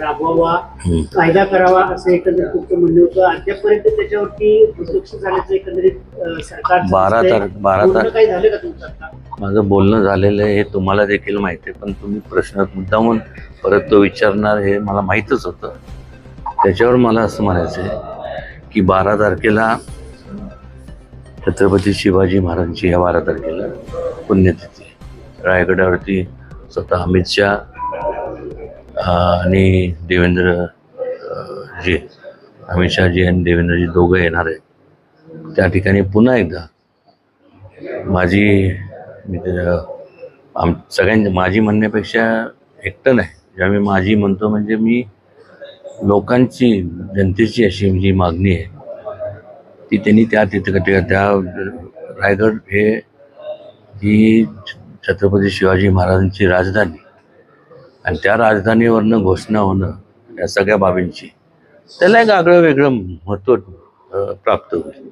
राबवावा. कायदा करावा असं एकंदरीत तुमचं म्हणणं होतं अद्यापर्यंत त्याच्यावरती दुर्लक्ष झाल्याचं एकंदरीत सरकार बारा तार- बारा तार- काही झालं का तुमचं आता माझं बोलणं झालेलं आहे हे तुम्हाला देखील माहिती आहे पण तुम्ही प्रश्न मुद्दामून परत तो विचारणार हे मला माहीतच होतं त्याच्यावर मला असं म्हणायचं आहे की बारा तारखेला छत्रपती शिवाजी महाराजांची या बारा तारखेला पुण्यतिथी. रायगडावरती स्वतः अमित शहा आणि देवेंद्र अं, जी अमित शहाजी आणि देवेंद्रजी दोघं येणार आहेत त्या ठिकाणी पुन्हा एकदा माझी मित्र आम सगळ्यांच्या माझी म्हणण्यापेक्षा एकटं नाही. जेव्हा मी माझी म्हणतो म्हणजे मी लोकांची जनतेची अशी जी मागणी आहे ती त्यांनी त्या तिथे त्या रायगड हे ही छत्रपती शिवाजी महाराजांची राजधानी आणि त्या राजधानीवरनं घोषणा होणं या सगळ्या बाबींची त्याला एक आगळं वेगळं महत्त्व प्राप्त होईल.